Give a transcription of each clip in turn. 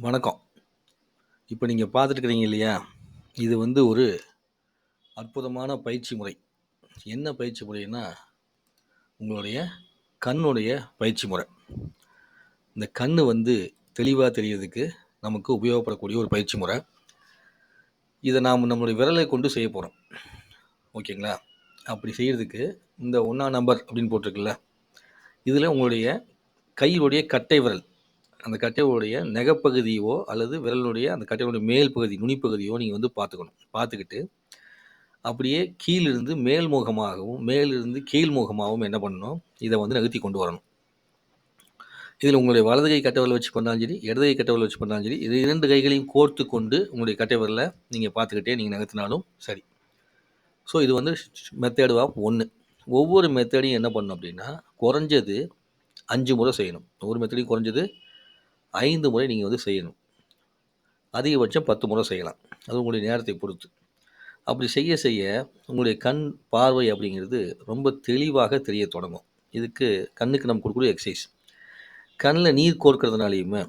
வணக்கம். இப்போ நீங்கள் பார்த்துட்டுருக்கிறீங்க இல்லையா? இது வந்து ஒரு அற்புதமான பயிற்சி முறை. என்ன பயிற்சி முறைன்னா, உங்களுடைய கண்ணுடைய பயிற்சி முறை. இந்த கண் வந்து தெளிவாக தெரியறதுக்கு நமக்கு உபயோகப்படக்கூடிய ஒரு பயிற்சி முறை. இதை நாம் நம்முடைய விரலை கொண்டு செய்ய போகிறோம் ஓகேங்களா? அப்படி செய்யறதுக்கு இந்த ஒன்றா நம்பர் அப்படின்னு போட்டிருக்குல்ல, இதில் உங்களுடைய கையிலுடைய கட்டை விரல், அந்த கட்டையுடைய நெகப்பகுதியோ அல்லது விரலுடைய அந்த கட்டையுடைய மேல் பகுதி, நுனிப்பகுதியோ நீங்கள் வந்து பார்த்துக்கணும். பார்த்துக்கிட்டு, அப்படியே கீழிருந்து மேல்முகமாகவும் மேலிருந்து கீழ்முகமாகவும் என்ன பண்ணணும்? இதை வந்து நகர்த்தி கொண்டு வரணும். இதில் உங்களுடைய வலது கை கட்டவரில் வச்சு பண்ணாலும் சரி, இடது கை கட்டவரில் வச்சு பண்ணாலும் சரி, இது இரண்டு கைகளையும் கோர்த்து கொண்டு உங்களுடைய கட்டை நீங்கள் பார்த்துக்கிட்டே நீங்கள் நகர்த்தினாலும் சரி. ஸோ இது வந்து மெத்தேடு ஆஃப் ஒன்று ஒவ்வொரு மெத்தேடையும் என்ன பண்ணணும் அப்படின்னா, குறைஞ்சது அஞ்சு முறை செய்யணும். ஒவ்வொரு மெத்தடையும் குறைஞ்சது ஐந்து முறை நீங்கள் வந்து செய்யணும். அதிகபட்சம் 10 முறை செய்யலாம். அது உங்களுடைய நேரத்தை பொறுத்து. அப்படி செய்ய செய்ய உங்களுடைய கண் பார்வை அப்படிங்கிறது ரொம்ப தெளிவாக தெரிய தொடங்கும். இதுக்கு கண்ணுக்கு நம்ம கொடுக்கக்கூடிய எக்ஸசைஸ் கண்ணில் நீர் கோர்க்கிறதுனாலையுமே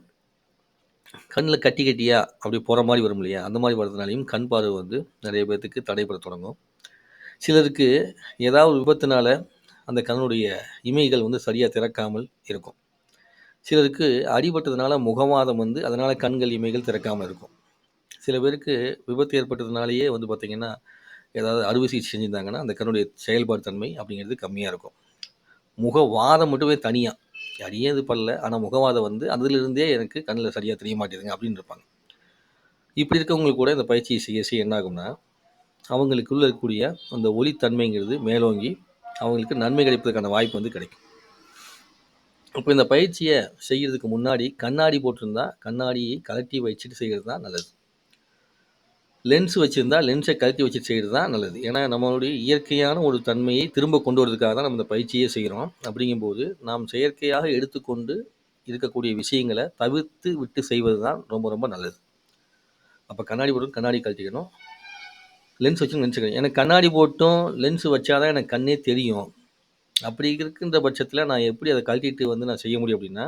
கண்ணில் கட்டி கட்டியா அப்படியே போகிற மாதிரி வரும் இல்லையா? அந்த மாதிரி வர்றதுனாலையும் கண் பார்வை வந்து நிறைய பேர்த்துக்கு தடைபடத் தொடங்கும். சிலருக்கு ஏதாவது விபத்துனால அந்த கண்ணுடைய இமைகள் வந்து சரியாக திறக்காமல் இருக்கும். சிலருக்கு அடிபட்டதுனால முகவாதம் வந்து அதனால் கண்கள் இமைகள் திறக்காமல் இருக்கும். சில பேருக்கு விபத்து ஏற்பட்டதுனாலேயே வந்து பார்த்திங்கன்னா ஏதாவது அறுவை சிகிச்சை செஞ்சுருந்தாங்கன்னா அந்த கண்ணுடைய செயல்பாடு தன்மை அப்படிங்கிறது கம்மியாக இருக்கும். முகவாதம் மட்டுமே தனியாக அடியே இது பண்ணல. ஆனால் முகவாதம் வந்து அதிலிருந்தே எனக்கு கண்ணில் சரியாக தெரிய மாட்டேதுங்க அப்படின்னு இருப்பாங்க. இப்படி இருக்கவங்களுக்கு கூட இந்த பயிற்சியை செய்ய செய்ய என்ன ஆகும்னா, அவங்களுக்குள்ளே இருக்கக்கூடிய அந்த ஒளித்தன்மைங்கிறது மேலோங்கி, அவங்களுக்கு நன்மை கிடைப்பதற்கான வாய்ப்பு வந்து கிடைக்கும். இப்போ இந்த பயிற்சியை செய்கிறதுக்கு முன்னாடி கண்ணாடி போட்டிருந்தா, கண்ணாடியை கழட்டி வச்சுட்டு செய்கிறது தான் நல்லது. லென்ஸ் வச்சுருந்தா லென்ஸை கழட்டி வச்சுட்டு செய்கிறது தான் நல்லது. ஏன்னா, நம்மளுடைய இயற்கையான ஒரு தன்மையை திரும்ப கொண்டு வரதுக்காக தான் நம்ம இந்த பயிற்சியே செய்கிறோம் அப்படிங்கும்போது, நாம் செயற்கையாக எடுத்துக்கொண்டு இருக்கக்கூடிய விஷயங்களை தவிர்த்து விட்டு செய்வது தான் ரொம்ப ரொம்ப நல்லது. அப்போ கண்ணாடி போட்டு கண்ணாடி கழட்டிக்கணும். லென்ஸ் வச்சு லென்ஸ் எனக்கு கண்ணாடி போட்டும், லென்ஸ் வச்சாதான் எனக்கு கண்ணே தெரியும். அப்படி இருக்கின்ற பட்சத்தில் நான் எப்படி அதை கழட்டிட்டு வந்து நான் செய்ய முடியும் அப்படின்னா,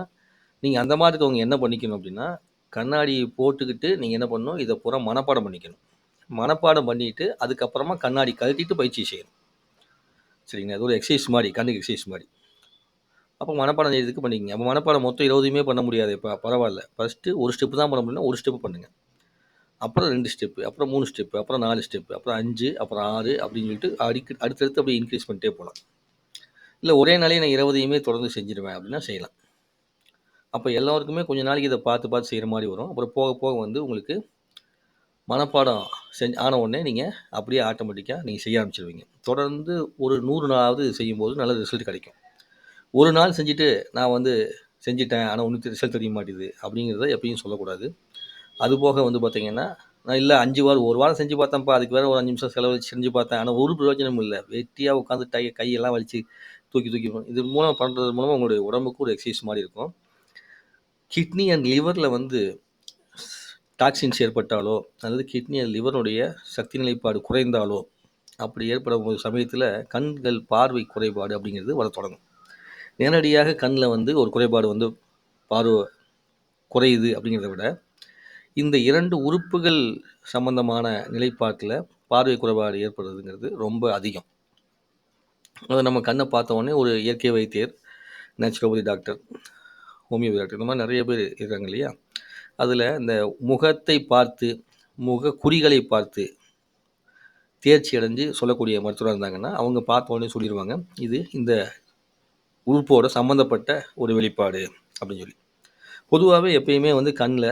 நீங்கள் அந்த மாதிரி இருக்கவங்க என்ன பண்ணிக்கணும் அப்படின்னா, கண்ணாடி போட்டுக்கிட்டு நீங்கள் என்ன பண்ணணும்? இதை பூரா மனப்பாடம் பண்ணிக்கணும். மனப்பாடம் பண்ணிட்டு, அதுக்கப்புறமா கண்ணாடி கழட்டிட்டு பயிற்சி செய்யணும். சரிங்களா? அது ஒரு எக்ஸசைஸ் மாதிரி கண்ணுக்கு எக்ஸசைஸ் மாதிரி அப்போ மனப்பாடம் செய்யறதுக்கு பண்ணிக்கங்க. அப்போ மனப்பாடம் மொத்தம் 20யுமே பண்ண முடியாது இப்போ பரவாயில்ல ஃபஸ்ட்டு ஒரு ஸ்டெப் தான் பண்ண முடியும்னா, ஒரு ஸ்டெப் பண்ணுங்கள் அப்புறம் ரெண்டு ஸ்டெப்பு, அப்புறம் மூணு ஸ்டெப்பு, அப்புறம் நாலு ஸ்டெப்பு, அப்புறம் அஞ்சு அப்புறம் ஆறு அப்படின்னு சொல்லிட்டு அடிக்கு அடுத்தடுத்து அப்படியே இன்க்ரீஸ் பண்ணிட்டே போகலாம் இல்லை ஒரே நாளையே நான் 20யுமே தொடர்ந்து செஞ்சுருவேன் அப்படின்னா செய்யலாம். அப்போ எல்லோருக்குமே கொஞ்ச நாளைக்கு இதை பார்த்து பார்த்து செய்கிற மாதிரி வரும். அப்புறம் போக போக வந்து உங்களுக்கு மனப்பாடம் செஞ்சு ஆன உடனே நீங்கள் அப்படியே ஆட்டோமேட்டிக்காக நீங்கள் செய்ய ஆரம்பிச்சிருவீங்க தொடர்ந்து ஒரு நூறு நாளாவது செய்யும்போது நல்ல ரிசல்ட் கிடைக்கும். ஒரு நாள் செஞ்சுட்டு நான் வந்து செஞ்சுட்டேன். ஆனால் ஒன்றும் ரிசல்ட் தெரிய மாட்டேது அப்படிங்கிறத எப்பயும் சொல்லக்கூடாது. அதுபோக வந்து பார்த்திங்கன்னா நான் இல்லை அஞ்சு வாரம் ஒரு வாரம் செஞ்சு பார்த்தேன்ப்பா. அதுக்கு வேற ஒரு அஞ்சு நிமிஷம் செலவழிச்சு செஞ்சு பார்த்தேன். ஆனால் ஒரு பிரயோஜனமும் இல்லை வெட்டியாக உட்காந்து டை கையெல்லாம் வலிச்சு தூக்கி தூக்கி இது மூலம் பண்ணுறது மூலமாக உங்களுடைய உடம்புக்கு ஒரு எக்ஸசைஸ் மாதிரி இருக்கும். கிட்னி அண்ட் லிவரில் வந்து டாக்ஸின்ஸ் ஏற்பட்டாலோ, அல்லது கிட்னி அண்ட் லிவருடைய சக்தி நிலைப்பாடு குறைந்தாலோ, அப்படி ஏற்படும் ஒரு சமயத்தில் கண்கள் பார்வை குறைபாடு அப்படிங்கிறது வர தொடங்கும். நேரடியாக கண்ணில் வந்து ஒரு குறைபாடு வந்து பார்வை குறையுது அப்படிங்கிறத விட, இந்த இரண்டு உறுப்புகள் சம்பந்தமான நிலைப்பாட்டில் பார்வை குறைபாடு ஏற்படுறதுங்கிறது ரொம்ப அதிகம். அதை நம்ம கண்ணை பார்த்த உடனே ஒரு இயற்கை வைத்தியர், நேச்சுரோபதி டாக்டர், ஹோமியோபதி டாக்டர் இந்த மாதிரி நிறைய பேர் இருக்காங்க இல்லையா? அதில் இந்த முகத்தை பார்த்து, முக குறிகளை பார்த்து தேர்ச்சி அடைஞ்சு சொல்லக்கூடிய மருத்துவராக இருந்தாங்கன்னா, அவங்க பார்த்த உடனே சொல்லிடுவாங்க இது இந்த உறுப்போட சம்மந்தப்பட்ட ஒரு வெளிப்பாடு அப்படின்னு சொல்லி. பொதுவாகவே எப்பயுமே வந்து கண்ணில்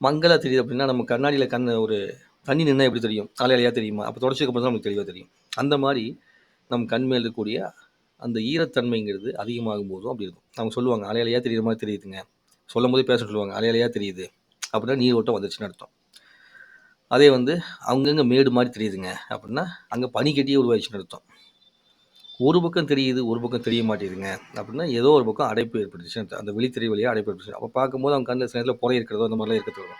மங்கலா தெரியுது அப்படின்னா, நம்ம கண்ணாடியில் கண் ஒரு தண்ணி நின்னா எப்படி தெரியும்? அலை தெரியுமா? அப்போ தொடச்சதுக்கு அப்புறம் தான் நமக்கு தெளிவாக தெரியும். அந்த மாதிரி நம் கண் மேல் இருக்கக்கூடிய அந்த ஈரத்தன்மைங்கிறது அதிகமாகும்போதும் அப்படி இருக்கும். அவங்க சொல்லுவாங்க, "அலை தெரியுற மாதிரி தெரியுதுங்க தெரியுதுங்க." சொல்லும்போதே பேச சொல்லுவாங்க. அலையலையாக தெரியுது." அப்படின்னா நீர் ஓட்டம் வந்துருச்சுன்னு அர்த்தம். அதே வந்து அங்கங்கே மேடு மாதிரி தெரியுதுங்க அப்படின்னா, அங்கே பனிக்கட்டியே உருவாயிடுச்சுன்னு அர்த்தம். ஒரு பக்கம் தெரியுது, ஒரு பக்கம் தெரிய மாட்டேங்குதுங்க அப்படின்னா, ஏதோ ஒரு பக்கம் அடைப்பு ஏற்பட்டுச்சு அந்த விழித்திரை வழியாக அடைப்பு ஏற்பட்டுச்சு அப்போ பார்க்கும்போது அவங்க கண்ணில் சில நேரத்தில் புறை இருக்கிறதோ, அந்த மாதிரிலாம் இருக்கிறது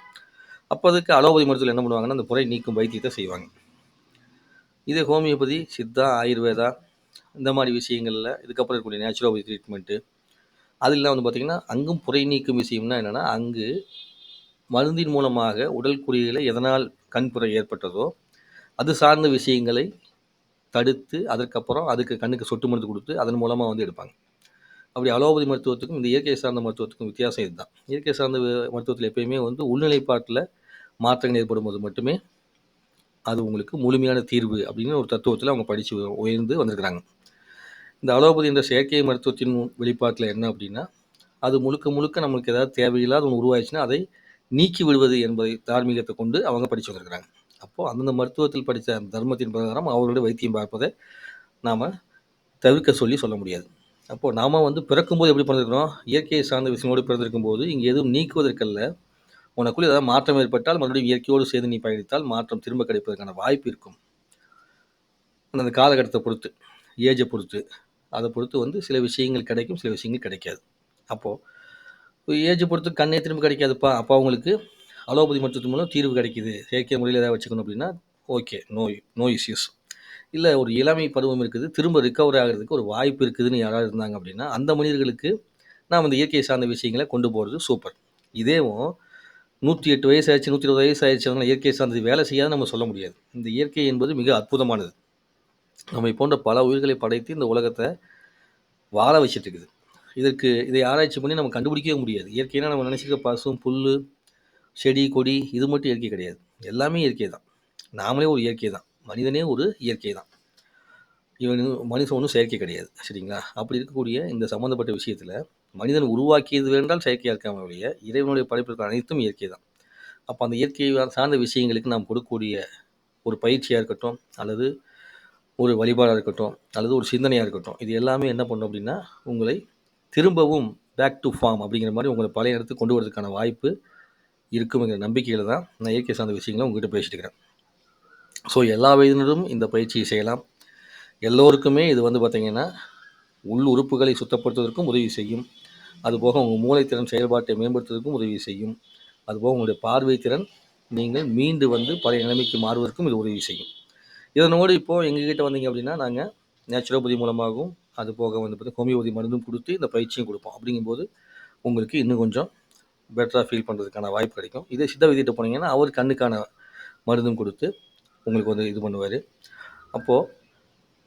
அப்போ அதுக்கு அலோபதி மருத்துவத்தில என்ன பண்ணுவாங்கன்னா, அந்த புறை நீக்கும் வைத்தியத்தை செய்வாங்க. இதே ஹோமியோபதி, சித்தா, ஆயுர்வேதா இந்த மாதிரி விஷயங்களில் இதுக்கப்புறம் இருக்கக்கூடிய நேச்சுரோபதி ட்ரீட்மெண்ட்டு, அது இல்லாமல் வந்து பார்த்திங்கன்னா அங்கும் புரை நீக்கும் விஷயம்னா என்னென்னா அங்கு மருந்தின் மூலமாக உடல் குறியில் எதனால் கண்புரை ஏற்பட்டதோ அது சார்ந்த விஷயங்களை தடுத்து அதற்கப்புறம் அதுக்கு கண்ணுக்கு சொட்டு மருந்து கொடுத்து அதன் மூலமாக வந்து எடுப்பாங்க. அப்படி அலோபதி மருத்துவத்துக்கும் இந்த இயற்கை சார்ந்த மருத்துவத்துக்கும் வித்தியாசம் இதுதான். இயற்கை சார்ந்த மருத்துவத்தில் எப்பயுமே வந்து உள்நிலைப்பாட்டில் மாற்றங்கள் ஏற்படும் போது மட்டுமே அது உங்களுக்கு முழுமையான தீர்வு அப்படின்னு ஒரு தத்துவத்தில் அவங்க படித்து உயர்ந்து வந்திருக்கிறாங்க. இந்த அலோபதி என்ற செயற்கை மருத்துவத்தின் வெளிப்பாட்டில் என்ன அப்படின்னா அது முழுக்க முழுக்க நம்மளுக்கு ஏதாவது தேவையில்லாத ஒன்று உருவாயிடுச்சுன்னா அதை நீக்கி விடுவது என்பதை தார்மீகத்தை கொண்டு அவங்க படித்து வந்திருக்கிறாங்க. அப்போது அந்தந்த மருத்துவத்தில் படித்த அந்த தர்மத்தின் பிரகாரம் அவர்களுடைய வைத்தியம் பார்ப்பதை நாம் தவிர்க்க சொல்லி சொல்ல முடியாது. அப்போது நாம் வந்து பிறக்கும்போது எப்படி பிறந்திருக்கிறோம்? இயற்கையை சார்ந்த விஷயங்களோடு பிறந்திருக்கும் போது இங்கே எதுவும் நீக்குவதற்கல்ல. உனக்குள்ள ஏதாவது மாற்றம் ஏற்பட்டால் மறுபடியும் இயற்கையோடு சேர்ந்து நீ பயணித்தால் மாற்றம் திரும்ப கிடைப்பதற்கான வாய்ப்பு இருக்கும். அந்த காலகட்டத்தை பொறுத்து ஏஜை பொறுத்து அதை பொறுத்து வந்து சில விஷயங்கள் கிடைக்கும் சில விஷயங்கள் கிடைக்காது. அப்போது ஏஜை பொறுத்து கண்ணே திரும்ப கிடைக்காதுப்பா. அப்போ அவங்களுக்கு அலோபதி மருத்துவத்தின் மூலம் தீர்வு கிடைக்குது. செயற்கை முறையில் ஏதாவது வச்சுக்கணும் அப்படின்னா ஓகே நோய் நோய் இஷ்யூஸ் இல்லை ஒரு இளமை பருவம் இருக்குது. திரும்ப ரிக்கவர் ஆகிறதுக்கு ஒரு வாய்ப்பு இருக்குதுன்னு யாராவது இருந்தாங்க அப்படின்னா அந்த மனிதர்களுக்கு நாம் அந்த இயற்கையை சார்ந்த விஷயங்களை கொண்டு போகிறது சூப்பர் இதேவும் நூற்றி எட்டு வயசு ஆயிடுச்சு நூற்றி இருபது வயசு ஆயிடுச்சு அதனால் இயற்கை சார்ந்தது வேலை செய்யாத நம்ம சொல்ல முடியாது. இந்த இயற்கை என்பது மிக அற்புதமானது. நம்மை போன்ற பல உயிர்களை படைத்து இந்த உலகத்தை வாழ வச்சுட்டு இருக்குது இதற்கு இதை ஆராய்ச்சி பண்ணி நம்ம கண்டுபிடிக்கவே முடியாது. இயற்கைனா நம்ம நினச்சிக்க பசும் புல் செடி கொடி இது மட்டும் இயற்கை கிடையாது. எல்லாமே இயற்கை தான். நாமளே ஒரு இயற்கை தான். மனிதனே ஒரு இயற்கை தான். இவன் மனுஷன் ஒன்றும் செயற்கை கிடையாது. சரிங்களா? அப்படி இருக்கக்கூடிய இந்த சம்மந்தப்பட்ட விஷயத்தில் மனிதன் உருவாக்கியது வேண்டால் செயற்கையாக இருக்காமல் ஒழிய இறைவனுடைய படைப்பிற்கு அனைத்தும் இயற்கை தான் அப்போ அந்த இயற்கை சார்ந்த விஷயங்களுக்கு நாம் கொடுக்கக்கூடிய ஒரு பயிற்சியாக இருக்கட்டும் அல்லது ஒரு வழிபாடாக இருக்கட்டும் அல்லது ஒரு சிந்தனையாக இருக்கட்டும் இது எல்லாமே என்ன பண்ணும் அப்படின்னா உங்களை திரும்பவும் பேக் டு ஃபார்ம் அப்படிங்கிற மாதிரி உங்களை பழைய இடத்துக்கு கொண்டு வரதுக்கான வாய்ப்பு இருக்குங்கிற நம்பிக்கையில் தான் நான் இயற்கை சார்ந்த விஷயங்களை உங்ககிட்ட பேசிட்டு இருக்கிறேன். ஸோ எல்லா வயதினரும் இந்த பயிற்சியை செய்யலாம். எல்லோருக்குமே இது வந்து பார்த்திங்கன்னா உள் உறுப்புகளை சுத்தப்படுத்துவதற்கும் உதவி செய்யும். அதுபோக உங்கள் மூளைத்திறன் செயல்பாட்டை மேம்படுத்துவதற்கும் உதவி செய்யும். அதுபோக உங்களுடைய பார்வை திறன் நீங்கள் மீண்டு வந்து பழைய நிலைமைக்கு மாறுவதற்கும் இது உதவி செய்யும். இதனோடு இப்போது எங்ககிட்ட வந்தீங்க அப்படின்னா நாங்கள் நேச்சுரோபதி மூலமாகவும் அது போக வந்து பார்த்து ஹோமியோபதி மருந்தும் கொடுத்து இந்த பயிற்சியும் கொடுப்போம். அப்படிங்கும்போது உங்களுக்கு இன்னும் கொஞ்சம் பெட்டராக ஃபீல் பண்ணுறதுக்கான வாய்ப்பு கிடைக்கும். இதே சித்த விதிட்டு போனீங்கன்னா அவர் கண்ணுக்கான மருந்தும் கொடுத்து உங்களுக்கு வந்து இது பண்ணுவார். அப்போது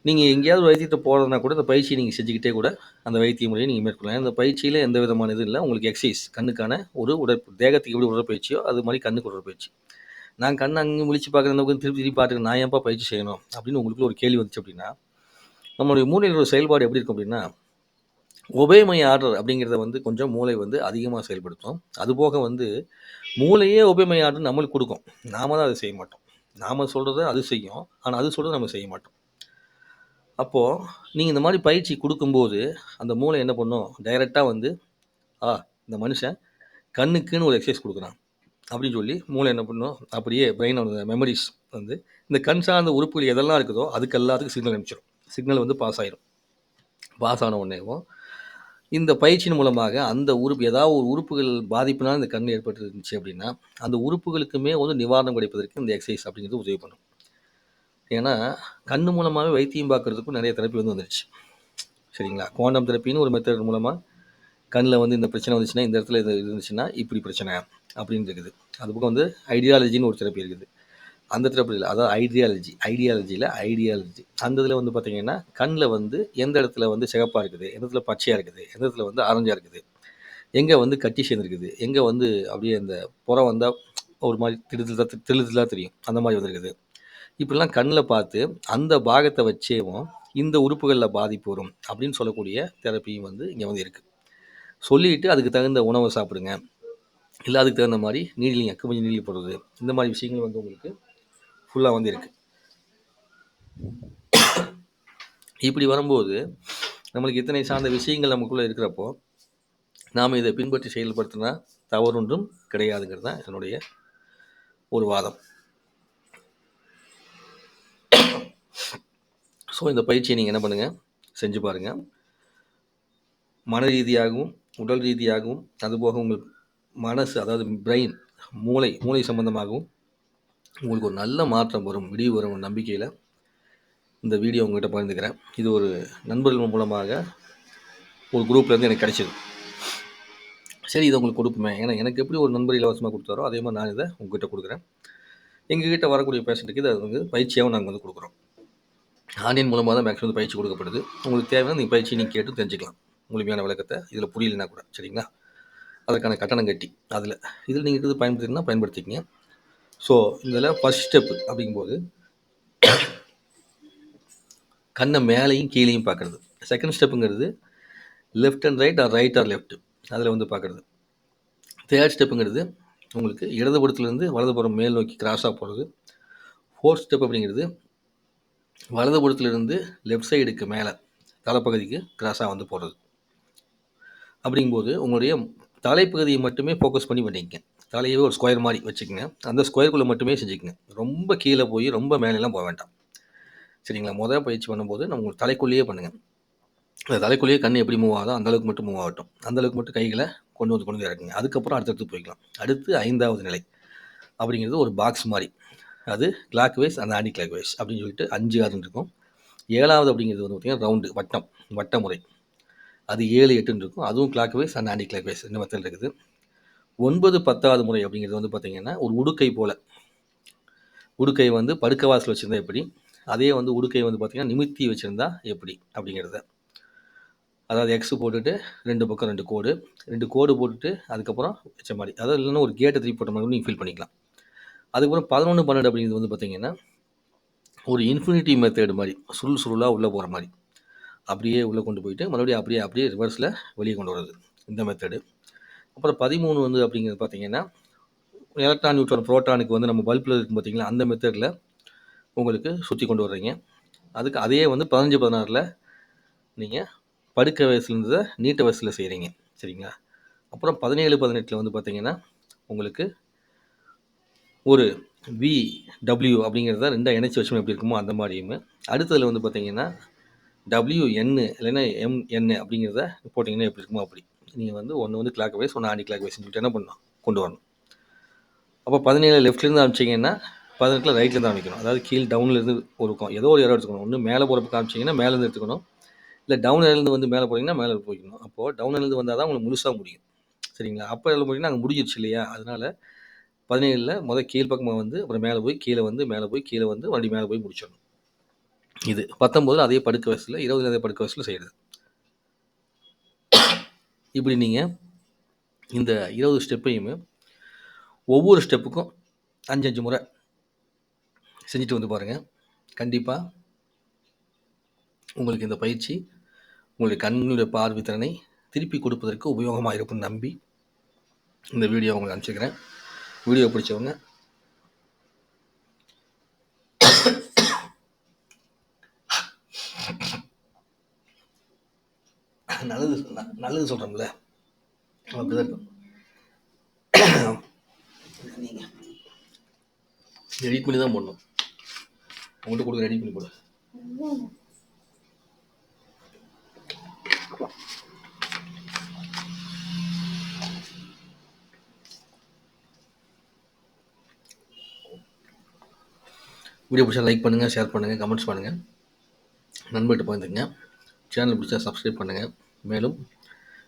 நீங்கள் எங்கேயாவது வைத்தியத்தை போகிறதுனா கூட இந்த பயிற்சியை நீங்கள் செஞ்சுக்கிட்டே கூட அந்த வைத்திய முறையை நீங்கள் மேற்கொள்ளலாம். அந்த பயிற்சியில் எந்த விதமான இது இல்லை. உங்களுக்கு எக்ஸசைஸ் கண்ணுக்கான ஒரு உடற் தேகத்துக்கு எப்படி உடற்பயிற்சியோ அது மாதிரி கண்ணுக்கு உடற்பயிற்சி. நான் கண் அங்கே முழிச்சு பார்க்குற இந்த திருப்பி திருப்பி பார்த்துக்கிறேன் நான் ஏன்ப்பா பயிற்சி செய்யணும்? அப்படின்னு உங்களுக்கு ஒரு கேள்வி வந்துச்சு அப்படின்னா நம்மளுடைய மூளையில் ஒரு செயல்பாடு எப்படி இருக்கும் அப்படின்னா ஒபேமை ஆர்டர் அப்படிங்கிறத வந்து கொஞ்சம் மூளை வந்து அதிகமாக செயல்படுத்தும். அதுபோக வந்து மூளையே ஒபேமை ஆர்டர் நம்மளுக்கு கொடுக்கும். நாம தான் அதை செய்ய மாட்டோம். நாம் சொல்கிறத அது செய்யும். ஆனால் அது சொல்கிறத நம்ம செய்ய மாட்டோம். அப்போது நீங்கள் இந்த மாதிரி பயிற்சி கொடுக்கும்போது அந்த மூளை என்ன பண்ணும்? டைரெக்டாக வந்து ஆ இந்த மனுஷன் கண்ணுக்குன்னு ஒரு எக்ஸசைஸ் கொடுக்குறான். அப்படின்னு சொல்லி மூளை என்ன பண்ணும்? அப்படியே பிரெயினோட மெமரிஸ் வந்து இந்த கண் சார்ந்த உறுப்புகள் எதெல்லாம் இருக்குதோ அதுக்கு எல்லாத்துக்கும் சிக்னல் அனுப்பிச்சிடும் சிக்னல் வந்து பாஸ் ஆகிடும் பாஸ் ஆன உடனேவும் இந்த பயிற்சியின் மூலமாக அந்த உறுப்பு ஏதாவது ஒரு உறுப்புகள் பாதிப்புனால் இந்த கண் ஏற்பட்டு இருந்துச்சு அப்படின்னா அந்த உறுப்புகளுக்குமே வந்து நிவாரணம் கிடைப்பதற்கு இந்த எக்ஸசைஸ் அப்படிங்கிறது உதவி பண்ணும். ஏன்னா கண் மூலமாகவே வைத்தியம் பார்க்குறதுக்கும் நிறைய தெரப்பி வந்து வந்துருச்சு. சரிங்களா? குவாண்டம் தெரப்பின்னு ஒரு மெத்தட் மூலமாக கண்ணில் வந்து இந்த பிரச்சனை வந்துச்சுன்னா இந்த இடத்துல இது இருந்துச்சுன்னா இப்படி பிரச்சனை அப்படின்னு இருக்குது. அது பக்கம் வந்து ஐடியாலஜின்னு ஒரு தெரப்பி இருக்குது. அந்த தெரப்பி இல்லை அதாவது ஐடியாலஜி ஐடியாலஜியில் ஐடியாலஜி அந்த இதில் வந்து பார்த்திங்கன்னா கண்ணில் வந்து எந்த இடத்துல வந்து சிகப்பாக இருக்குது எந்த இடத்துல பச்சையாக இருக்குது எந்த இடத்துல வந்து ஆரஞ்சாக இருக்குது எங்கே வந்து கட்டி சேர்ந்துருக்குது எங்கே வந்து அப்படியே அந்த புறம் வந்தால் ஒரு மாதிரி திடுதலாக திழுதலாக தெரியும். அந்த மாதிரி வந்துருக்குது. இப்படிலாம் கண்ணில் பார்த்து அந்த பாகத்தை வச்சேவும் இந்த உறுப்புகளில் பாதிப்பு வரும் அப்படின்னு சொல்லக்கூடிய தெரப்பியும் வந்து இங்கே வந்து இருக்குது சொல்லிட்டு அதுக்கு தகுந்த உணவை சாப்பிடுங்க. இல்லை அதுக்கு தகுந்த மாதிரி நீடிலிங் கொஞ்சம் நீடில் போடுறது. இந்த மாதிரி விஷயங்கள் வந்து உங்களுக்கு ஃபுல்லாக வந்து இருக்குது இப்படி வரும்போது நம்மளுக்கு இத்தனை சார்ந்த விஷயங்கள் நமக்குள்ளே இருக்கிறப்போ நாம் இதை பின்பற்றி செயல்படுத்தினா தவறொன்றும் கிடையாதுங்கிறது தான் என்னுடைய ஒரு வாதம். ஸோ இந்த பயிற்சியை நீங்கள் என்ன பண்ணுங்கள் செஞ்சு பாருங்கள் மன ரீதியாகவும் உடல் ரீதியாகவும் அதுபோக உங்கள் மனசு அதாவது பிரெயின் மூளை மூளை சம்பந்தமாகவும் உங்களுக்கு ஒரு நல்ல மாற்றம் வரும் விடிவு வரும் நம்பிக்கையில் இந்த வீடியோ உங்கள்கிட்ட பகிர்ந்துக்கிறேன். இது ஒரு நண்பர்கள் மூலமாக ஒரு குரூப்லேருந்து எனக்கு கிடைச்சிது. சரி இதை உங்களுக்கு கொடுப்போமே. ஏன்னா எனக்கு எப்படி ஒரு நண்பர் இலவசமாக கொடுத்தாரோ அதே மாதிரி நான் இதை உங்ககிட்ட கொடுக்குறேன். எங்ககிட்ட வரக்கூடிய பேஷண்ட்டுக்கு இதை வந்து பயிற்சியாகவும் நாங்கள் வந்து கொடுக்குறோம். ஆன்லைன் மூலமாக தான் மேக்ஸிமம் வந்து பயிற்சி கொடுக்கப்படுது. உங்களுக்கு தேவையான நீங்கள் பயிற்சி நீங்கள் கேட்டு தெரிஞ்சுக்கலாம். முழுமையான விளக்கத்தை இதில் புரியலனா கூட சரிங்களா? அதற்கான கட்டணம் கட்டி அதில். இதில் நீங்கள் இது பயன்படுத்தினா பயன்படுத்திக்கங்க. ஸோ இதில் ஃபஸ்ட் ஸ்டெப்பு அப்படிங்கும்போது கண்ணை மேலேயும் கீழேயும் பார்க்குறது. Second ஸ்டெப்புங்கிறது left and right or right or left அதில் வந்து பார்க்குறது. தேர்ட் ஸ்டெப்புங்கிறது உங்களுக்கு இடதுபுறத்துலேருந்து வலதுபுறம் மேல் நோக்கி கிராஸாக போகிறது ஃபோர்த் ஸ்டெப் அப்படிங்கிறது வலதுபுறத்துலேருந்து லெஃப்ட் சைடுக்கு மேலே தலைப்பகுதிக்கு கிராஸாக வந்து போடுறது அப்படிங்கும்போது உங்களுடைய தலைப்பகுதியை மட்டுமே ஃபோக்கஸ் பண்ணி பண்ணிக்கங்க. தலையவே ஒரு ஸ்கொயர் மாதிரி வச்சுக்கோங்க. அந்த ஸ்கொயருக்குள்ளே மட்டுமே செஞ்சுக்கங்க. ரொம்ப கீழே போய் ரொம்ப மேலெலாம் போக வேண்டாம். சரிங்களா? முதல் பயிற்சி பண்ணும்போது நம்ம உங்களுக்கு தலைக்குள்ளேயே பண்ணுங்கள் அந்த தலைக்குள்ளேயே கண் எப்படி மூவ் ஆகுதோ அந்த அளவுக்கு மட்டும் மூவ் ஆகட்டும். அந்தளவுக்கு மட்டும் கைகளை கொண்டு வந்து கொண்டு வந்து இறக்குங்க. அதுக்கப்புறம் அடுத்தடுத்து போய்க்கலாம். அடுத்து ஐந்தாவது நிலை அப்படிங்கிறது ஒரு பாக்ஸ் மாதிரி. அது கிளாக் வைஸ் அந்த ஆன்டி கிளாக் வைஸ் அப்படின்னு சொல்லிட்டு அஞ்சு ஆறு இருக்கும். ஏழாவது அப்படிங்கிறது வந்து பார்த்திங்கன்னா ரவுண்டு வட்டம் வட்ட முறை. அது ஏழு எட்டுன்னு இருக்கும். அதுவும் clockwise and anti clock wise இந்த மெத்தட் இருக்குது. ஒன்பது பத்தாவது முறை அப்படிங்கிறது வந்து பார்த்திங்கன்னா ஒரு உடுக்கை போல். உடுக்கை வந்து படுக்க வாசல் வச்சுருந்தா எப்படி? அதே வந்து உடுக்கை வந்து பார்த்திங்கன்னா நிமித்தி வச்சுருந்தா எப்படி? அப்படிங்கிறத. அதாவது எக்ஸ் போட்டுட்டு ரெண்டு பக்கம் ரெண்டு கோடு. ரெண்டு கோடு போட்டுட்டு அதுக்கப்புறம் வச்ச மாதிரி. அதாவது இல்லைன்னா ஒரு கேட்டை திருப்பி போட்ட மாதிரி நீங்கள் ஃபீல் பண்ணிக்கலாம். அதுக்கப்புறம் பதினொன்று பன்னெண்டு அப்படிங்கிறது வந்து பார்த்திங்கன்னா ஒரு இன்ஃபினிட்டி மெத்தேடு மாதிரி சுருள் சுருளாக உள்ளே போகிற மாதிரி. அப்படியே உள்ளே கொண்டு போயிட்டு மறுபடியும் அப்படியே அப்படியே ரிவர்ஸில் வெளியே கொண்டு வர்றது. இந்த மெத்தடு அப்புறம் பதிமூணு வந்து அப்படிங்கிறது பார்த்திங்கன்னா எலக்ட்ரான் நியூட்ரான் ப்ரோட்டானுக்கு வந்து நம்ம பல்பில் இருக்கும் பார்த்திங்களா அந்த மெத்தடில் உங்களுக்கு சுற்றி கொண்டு வர்றீங்க. அதுக்கு அதே வந்து பதினஞ்சு பதினாறில் நீங்கள் படுக்க வயசுலேருந்து நீட்ட வயசில் செய்கிறீங்க சரிங்களா? அப்புறம் பதினேழு பதினெட்டில் வந்து பார்த்திங்கன்னா உங்களுக்கு ஒரு வி டபிள்யூ அப்படிங்கிறத ரெண்டாக இணைச்சி வச்சோம் எப்படி இருக்குமோ அந்த மாதிரியுமே. அடுத்ததில் வந்து பார்த்திங்கன்னா டபிள்யூ என்னு இல்லைன்னா எம் என் அப்படிங்கிறத போட்டிங்கன்னா எப்படி இருக்குமோ அப்படி. நீங்கள் வந்து ஒன்று வந்து கிளாக் வைஸ் ஒன்று ஆண்டி கிளாக் வைஸ்னு சொல்லிட்டு என்ன பண்ணணும்? கொண்டு வரணும். அப்போ பதினேழு லெஃப்ட்லேருந்து ஆரம்பிச்சிங்கன்னா பதினெட்டில் ரைட்லேருந்து ஆரம்பிக்கணும் அதாவது கீழ் டவுன்லேருந்து ஒரு இருக்கும் ஏதோ ஒரு இடம் எடுத்துக்கணும். ஒன்று மேலே போகிறப்ப காமிச்சிங்கன்னா மேலேருந்து எடுத்துக்கணும். இல்லை டவுன்லேருந்து வந்து மேலே போகிறீங்கன்னா மேலே போய்க்கணும் அப்போது டவுன்லேருந்து வந்தால் தான் உங்களுக்கு முழுசாக முடியும். சரிங்களா? அப்போ எல்லாம் போயிங்கன்னா அங்கே முடிஞ்சிருச்சு இல்லையா? அதனால் பதினேழில் முதல் கீழ் பக்கமாக வந்து அப்புறம் மேலே போய் கீழே வந்து மேலே போய் கீழே வந்து வண்டி மேலே போய் முடிச்சிடணும். இது பத்தொம்போதில் அதே படுக்க வயசில் இருபதுல அதே படுக்க வயசில் செய்கிறது இப்படி நீங்கள் இந்த இருபது ஸ்டெப்பையுமே ஒவ்வொரு ஸ்டெப்புக்கும் அஞ்சு அஞ்சு முறை செஞ்சுட்டு வந்து பாருங்கள் கண்டிப்பாக உங்களுக்கு இந்த பயிற்சி உங்களுடைய கண்களுடைய பார்வை திறனை திருப்பி கொடுப்பதற்கு உபயோகமாக இருக்கும்னு நம்பி இந்த வீடியோ உங்களுக்கு அனுப்பிச்சிக்கிறேன். வீடியோ பிடிச்சவங்க. நல்லது நல்லது சொல்கிறோம்ல அப்படிதான் இருக்கும். நீங்கள் எடிட் பண்ணி தான் போடணும். உங்கள்கிட்ட கொடுக்குற எடிட் பண்ணி போடு. வீடியோ பிடிச்சா லைக் பண்ணுங்கள் ஷேர் பண்ணுங்கள் கமெண்ட்ஸ் பண்ணுங்கள் நண்பர்கிட்ட பகிர்ந்துங்க சேனல் பிடிச்சா சப்ஸ்கிரைப் பண்ணுங்கள் மேலும்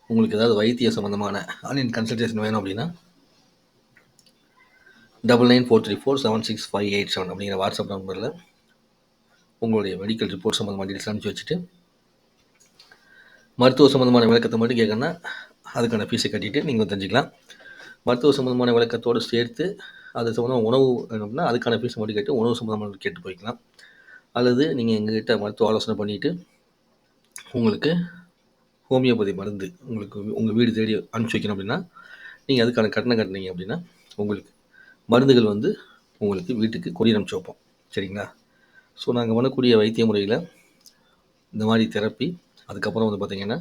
உங்களுக்கு ஏதாவது வைத்திய சம்மந்தமான ஆன்லைன் கன்சல்டேஷன் வேணும் அப்படின்னா double nine four three four seven six five eight seven அப்படிங்கிற வாட்ஸ்அப் நம்பரில் உங்களுடைய மெடிக்கல் ரிப்போர்ட் சம்மந்தமான டீட்டெயில்ஸ் அனுப்பிச்சி வச்சுட்டு மருத்துவ சம்மந்தமான விளக்கத்தை மட்டும் கேட்கணுன்னா அதுக்கான ஃபீஸை கட்டிட்டு நீங்கள் தெரிஞ்சுக்கலாம். மருத்துவ சம்மந்தமான விளக்கத்தோடு சேர்த்து அது சம்மந்தமாக உணவு வேணும்னா அதுக்கான ஃபீஸ் மட்டும் கேட்டு உணவு சம்மந்தமாக கேட்டு போய்க்கலாம். அல்லது நீங்கள் எங்ககிட்ட மருத்துவ ஆலோசனை பண்ணிவிட்டு உங்களுக்கு ஹோமியோபதி மருந்து உங்களுக்கு உங்கள் வீடு தேடி அனுப்பிச்சி வைக்கணும் அப்படின்னா நீங்கள் அதுக்கான கட்டணம் கட்டினீங்க அப்படின்னா உங்களுக்கு மருந்துகள் வந்து உங்களுக்கு வீட்டுக்கு கொடி அனுப்பிச்சி வைப்போம். சரிங்களா? ஸோ நாங்கள் பண்ணக்கூடிய வைத்திய முறையில் இந்த மாதிரி தெரப்பி அதுக்கப்புறம் வந்து பார்த்திங்கன்னா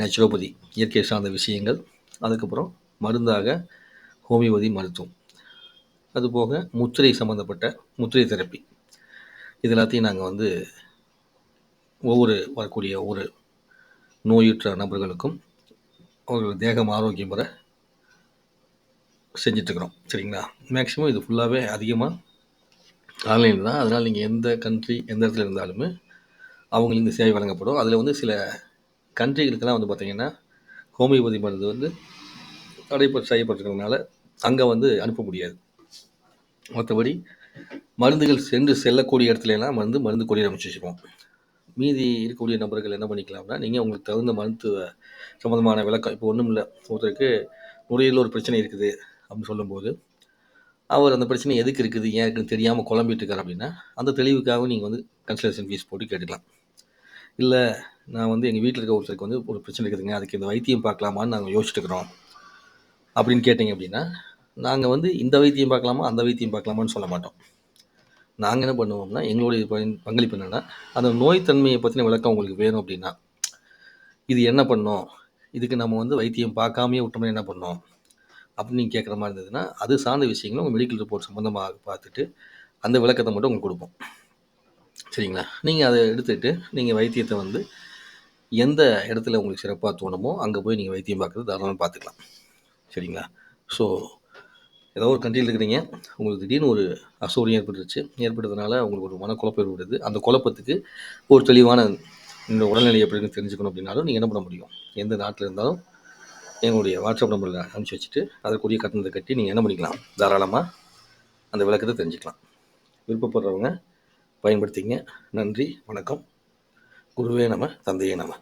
நேச்சுரோபதி இயற்கை சார்ந்த விஷயங்கள் அதுக்கப்புறம் மருந்தாக ஹோமியோபதி மருத்துவம். அதுபோக முத்திரை சம்மந்தப்பட்ட முத்திரை தெரப்பி. இது எல்லாத்தையும் நாங்கள் வந்து ஒவ்வொரு வரக்கூடிய ஒவ்வொரு நோயுற்ற நபர்களுக்கும் அவர்கள் தேகம் ஆரோக்கியம் பெற செஞ்சிட்ருக்குறோம். சரிங்களா? மேக்ஸிமம் இது ஃபுல்லாகவே அதிகமாக ஆன்லைனில் தான். அதனால் நீங்கள் எந்த கண்ட்ரி எந்த இடத்துல இருந்தாலுமே அவங்களுக்கு இந்த சேவை வழங்கப்படும். அதில் வந்து சில கண்ட்ரிகளுக்கெல்லாம் வந்து பார்த்திங்கன்னா ஹோமியோபதி மருந்து வந்து தடைப்பட்டு செய்யப்பட்டிருக்கிறதுனால அங்கே வந்து அனுப்ப முடியாது. மற்றபடி மருந்துகள் சென்று செல்லக்கூடிய இடத்துலலாம் வந்து மருந்து கொடி அமைச்சு வச்சுருக்கோம். மீதி இருக்கக்கூடிய நபர்கள் என்ன பண்ணிக்கலாம்னா நீங்கள் உங்களுக்கு தகுந்த மருத்துவ சம்மந்தமான விளக்கம் இப்போ ஒன்றும் இல்லை ஒருத்தருக்கு நுரையீரலில் ஒரு பிரச்சனை இருக்குது அப்படின்னு சொல்லும்போது அவர் அந்த பிரச்சனை எதுக்கு இருக்குது ஏன் இருக்குன்னு தெரியாமல் குழம்பிட்டு இருக்கார் அப்படின்னா அந்த தெளிவுக்காக நீங்கள் வந்து கன்சல்டேஷன் ஃபீஸ் போட்டு கேட்டுக்கலாம். இல்லை நான் வந்து எங்கள் வீட்டில் இருக்க ஒருத்தருக்கு வந்து ஒரு பிரச்சனை இருக்குதுங்க அதுக்கு இந்த வைத்தியம் பார்க்கலாமான்னு நாங்கள் யோசிச்சுட்டு இருக்கிறோம் அப்படின்னு கேட்டிங்க அப்படின்னா நாங்கள் வந்து இந்த வைத்தியம் பார்க்கலாமா அந்த வைத்தியம் பார்க்கலாமான்னு சொல்ல மாட்டோம். நாங்கள் என்ன பண்ணுவோம்னா எங்களுடைய பங்களிப்பு என்னென்னா அந்த நோய் தன்மையை பற்றின விளக்கம் உங்களுக்கு வேணும் அப்படின்னா இது என்ன பண்ணும் இதுக்கு நம்ம வந்து வைத்தியம் பார்க்காமையே விட்டோம்னா என்ன பண்ணோம்? அப்படின்னு நீங்கள் கேட்குற மாதிரி இருந்ததுன்னா அது சார்ந்த விஷயங்களும் உங்கள் மெடிக்கல் ரிப்போர்ட் சம்மந்தமாக பார்த்துட்டு அந்த விளக்கத்தை மட்டும் உங்களுக்கு கொடுப்போம். சரிங்களா? நீங்கள் அதை எடுத்துகிட்டு நீங்கள் வைத்தியத்தை வந்து எந்த இடத்துல உங்களுக்கு சிறப்பாக தோணுமோ அங்கே போய் நீங்கள் வைத்தியம் பார்க்குறது தாராளமாக பார்த்துக்கலாம். சரிங்களா? ஸோ ஏதோ ஒரு கண்ட்ரியில் இருக்கிறீங்க உங்களுக்கு திடீர்னு ஒரு அசௌரியம் ஏற்பட்டுருச்சு. ஏற்பட்டதுனால உங்களுக்கு ஒரு மனக்குழப்பம் ஏற்படுது. அந்த குழப்பத்துக்கு ஒரு தெளிவான இந்த உடல்நிலை எப்படின்னு தெரிஞ்சுக்கணும் அப்படின்னாலும் நீங்கள் என்ன பண்ண முடியும்? எந்த நாட்டில் இருந்தாலும் எங்களுடைய வாட்ஸ்அப் நம்பரில் அனுப்பிச்சி வச்சுட்டு அதற்குரிய கட்டணத்தை கட்டி நீங்கள் என்ன பண்ணிக்கலாம்? தாராளமாக அந்த விளக்கத்தை தெரிஞ்சுக்கலாம். விருப்பப்படுறவங்க பயன்படுத்திங்க. நன்றி வணக்கம். குருவே நம தந்தையே நம.